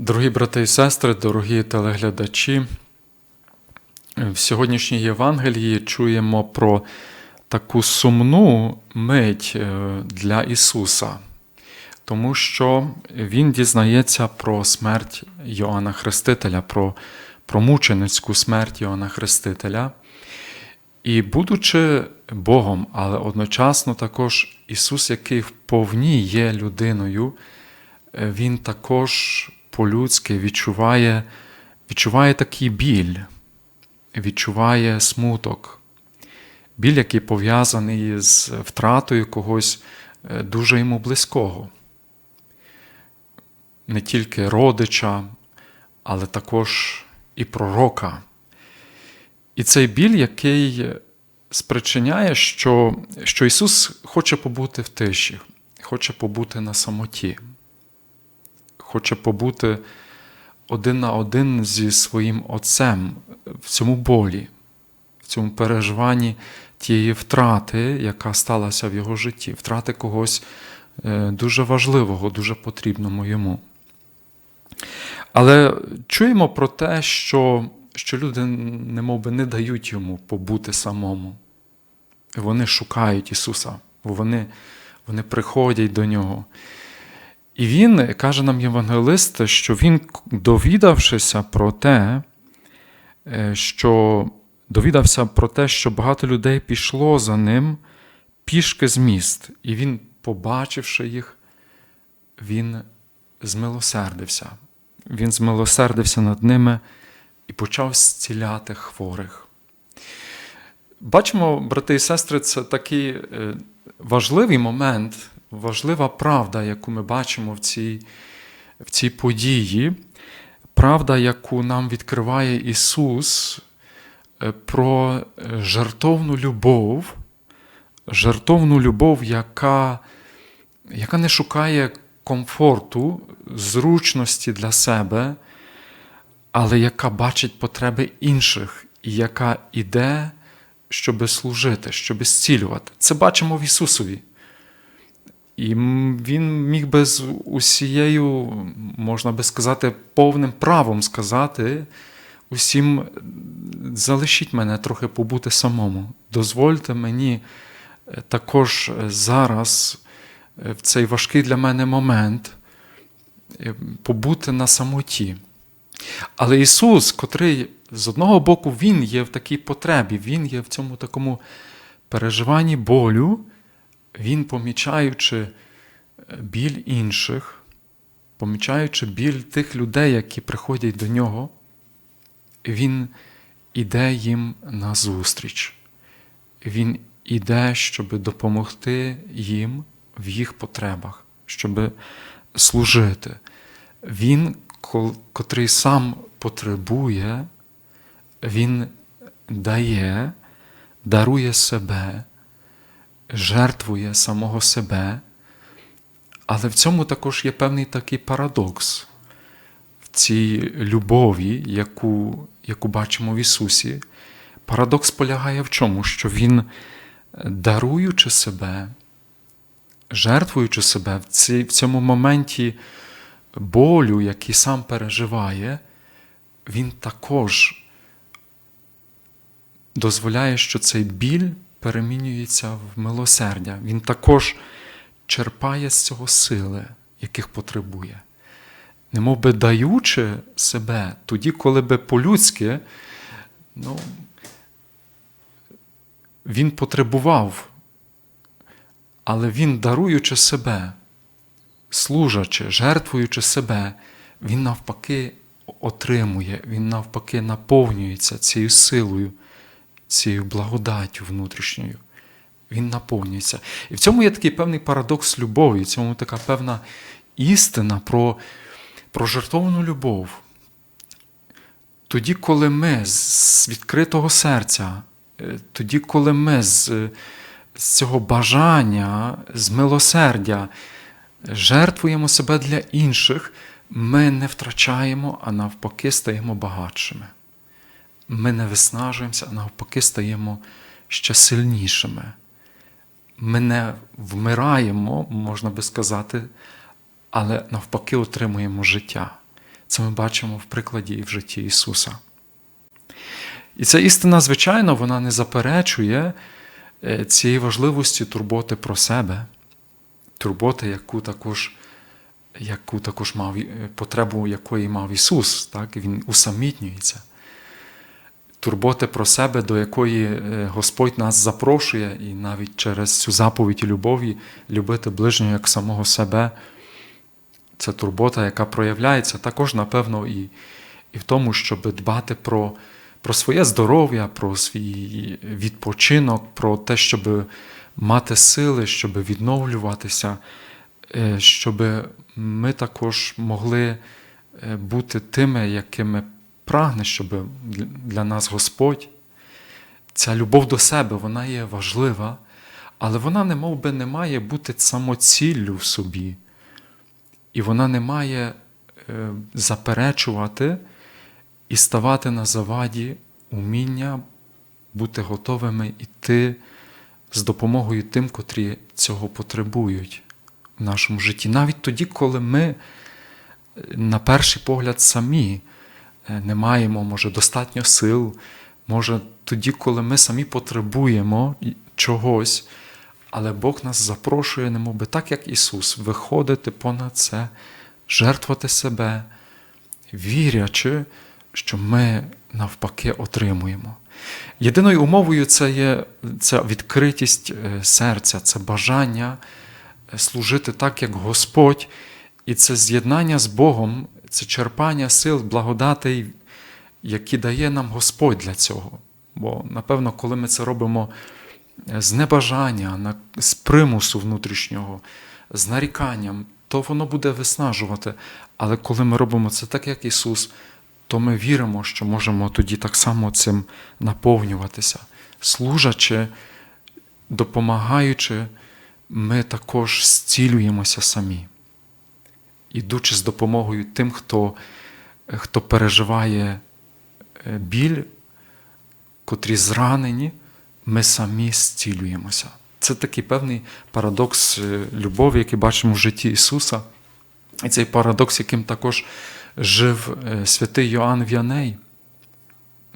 Дорогі брати і сестри, дорогі телеглядачі, в сьогоднішній Євангелії чуємо про таку сумну мить е, для Ісуса, тому що Він дізнається про смерть Йоанна Хрестителя, про, про мученицьку смерть Йоанна Хрестителя. І, будучи Богом, але одночасно також Ісус, який вповні є людиною, е, Він також по-людськи відчуває, відчуває такий біль, відчуває смуток, біль, який пов'язаний з втратою когось е, дуже йому близького. Не тільки родича, але також і пророка. І цей біль, який спричиняє, що, що Ісус хоче побути в тиші, хоче побути на самоті, хоче побути один на один зі своїм Отцем в цьому болі, в цьому переживанні тієї втрати, яка сталася в його житті, втрати когось е, дуже важливого, дуже потрібного йому. Але чуємо про те, що що люди немовби не дають йому побути самому. Вони шукають Ісуса, вони, вони приходять до Нього. І Він каже нам Євангелист, що Він, довідавшися про те, е, що довідався про те, що багато людей пішло за ним пішки з міст, і він, побачивши їх, він змилосердився. Він змилосердився над ними і почав зціляти хворих. Бачимо, брати і сестри, це такий е, важливий момент, важлива правда, яку ми бачимо в цій, в цій події, правда, яку нам відкриває Ісус е, про жертовну любов, жертовну любов, яка, яка не шукає комфорту, зручності для себе але яка бачить потреби інших, і яка іде, щоби служити, щоби зцілювати. Це бачимо в Ісусові. І Він міг би з усією, можна би сказати, повним правом сказати усім, залишіть мене трохи побути самому. Дозвольте мені е, також зараз, е, в цей важкий для мене момент, е, побути на самоті. Але Ісус, котрий з одного боку, Він є в такій потребі, Він є в цьому такому переживанні болю, Він, помічаючи е, біль інших, помічаючи біль тих людей, які приходять до нього, Він іде їм назустріч. Він іде, щоб допомогти їм в їх потребах, щоб служити. Він котрий сам потребує, він дає, дарує себе, жертвує самого себе. Але в цьому також є певний такий парадокс в цій любові, яку яку бачимо в Ісусі. Парадокс полягає в чому? Що Він, даруючи себе, жертвуючи себе в цьому моменті болю, який сам переживає, він також дозволяє, що цей біль перемінюється в милосердя. Він також черпає з цього сили, яких потребує. Немов би даючи себе тоді, коли би по-людськи, ну, він потребував, але він, даруючи себе, служачи, жертвуючи себе, він навпаки отримує, він навпаки наповнюється цією силою, цією благодаттю внутрішньою. Він наповнюється. І в цьому є такий певний парадокс любові, в цьому така певна істина про, про жертовну любов. Тоді, коли ми з відкритого серця, е, тоді, коли ми з, з цього бажання, з милосердя жертвуємо себе для інших, ми не втрачаємо, а навпаки, стаємо багатшими. Ми не виснажуємося, а навпаки, стаємо ще сильнішими. Ми не вмираємо, можна би сказати, але навпаки, отримуємо життя. Це ми бачимо в прикладі і в житті Ісуса. І ця істина, звичайно, вона не заперечує е, цієї важливості турботи про себе, турботи, яку також яку також мав е, потребу якої мав Ісус, так? Він усамітнюється. Турботи про себе, до якої е, Господь нас запрошує, і навіть через цю заповідь любові любити ближнього як самого себе. Це турбота, яка проявляється також, напевно, і і в тому, щоб дбати про про своє здоров'я, про свій відпочинок, про те, щоб мати сили, щоб відновлюватися, е, щоб ми також могли е, бути тими, якими прагне, щоб для нас Господь. Ця любов до себе, вона є важлива, але вона не мов би, не має бути самоціллю в собі. І вона не має е, заперечувати і ставати на заваді уміння бути готовими йти з допомогою тим, котрі цього потребують в нашому житті. Навіть тоді, коли ми, е, на перший погляд, самі не маємо, може, достатньо сил, може, тоді, коли ми самі потребуємо чогось. Але Бог нас запрошує, немов би так, як Ісус, виходити понад це, жертвувати себе, вірячи, що ми навпаки отримуємо. Єдиною умовою це є ця відкритість е, серця, це бажання е, служити так, як Господь, і це з'єднання з Богом, це черпання сил, благодатей, які дає нам Господь для цього. Бо, напевно, коли ми це робимо з небажання, з примусу внутрішнього, з наріканням, то воно буде виснажувати. Але коли ми робимо це так, як Ісус, то ми віримо, що можемо тоді так само цим наповнюватися. Служачи, допомагаючи, ми також зцілюємося самі, ідучи з допомогою тим, хто, хто переживає е, біль, котрі зранені ми самі зцілюємося. Це такий певний парадокс е, любові, який бачимо в житті Ісуса. І цей парадокс, яким також жив е, святий Йоанн В'яней,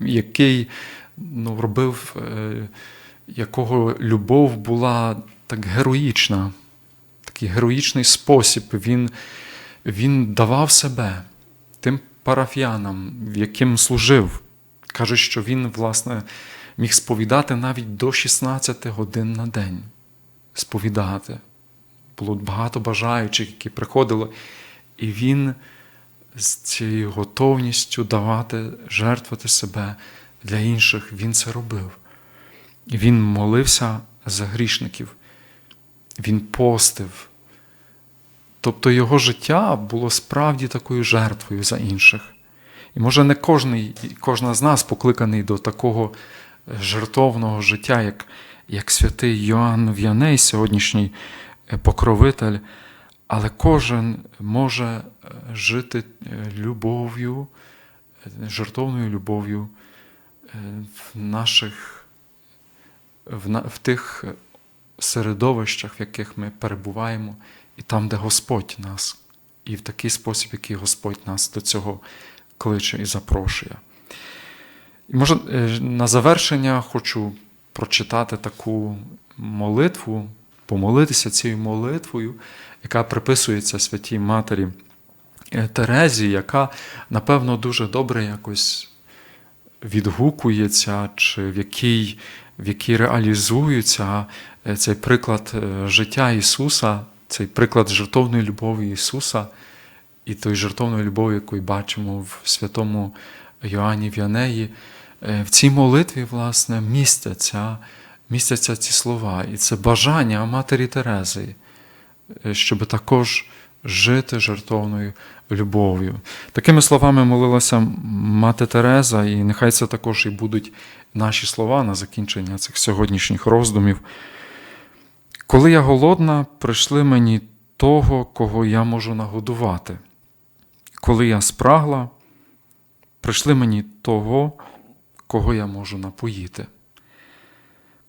який ну, робив, якого любов була так героїчна, такий героїчний спосіб. Він, Він давав себе тим парафіянам, яким служив. Каже, що він, власне, міг сповідати навіть до 16 годин на день. Сповідати. Було багато бажаючих, які приходили, і він з цією готовністю давати, жертвувати себе для інших, він це робив. Він молився за грішників, він постив. Тобто його життя було справді такою жертвою за інших. І може не кожний, кожна з нас покликаний до такого жертовного життя, як як святий Йоанн В'яней, сьогоднішній е, покровитель, але кожен може е, жити е, любов'ю, жертовною любов'ю в наших, в, в тих середовищах, в яких ми перебуваємо, і там, де Господь нас, і в такий спосіб, який Господь нас до цього кличе і запрошує. І може е, на завершення хочу прочитати таку молитву, помолитися цією молитвою, яка приписується Святій Матері е, Терезі, яка, напевно, дуже добре якось відгукується, чи в якій, в якій реалізується е, цей приклад життя Ісуса, цей приклад жертовної любові Ісуса і той жертовної любові, яку бачимо в святому Йоанні В'янеї. Е, в цій молитві, власне, містяться містяться ці слова. І це бажання Матері Терези, е, щоб також жити жертовною любов'ю. Такими словами молилася Мати Тереза, і нехай це також і будуть наші слова на закінчення цих сьогоднішніх роздумів. Коли я голодна, прийшли мені того, кого я можу нагодувати. Коли я спрагла, прийшли мені того, кого я можу напоїти.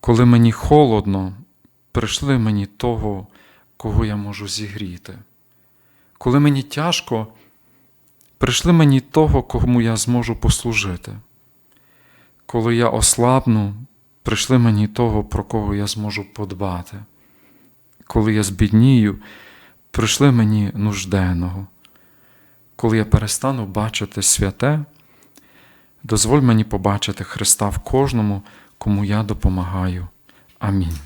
Коли мені холодно, прийшли мені того, кого я можу зігріти. Коли мені тяжко, Прийшли мені того, кому я зможу послужити. Коли я ослабну, прийшли мені того, про кого я зможу подбати. Коли я збіднію, прийшли мені нужденного. Коли я перестану бачити святе, дозволь мені побачити Христа в кожному, кому я допомагаю. Амінь.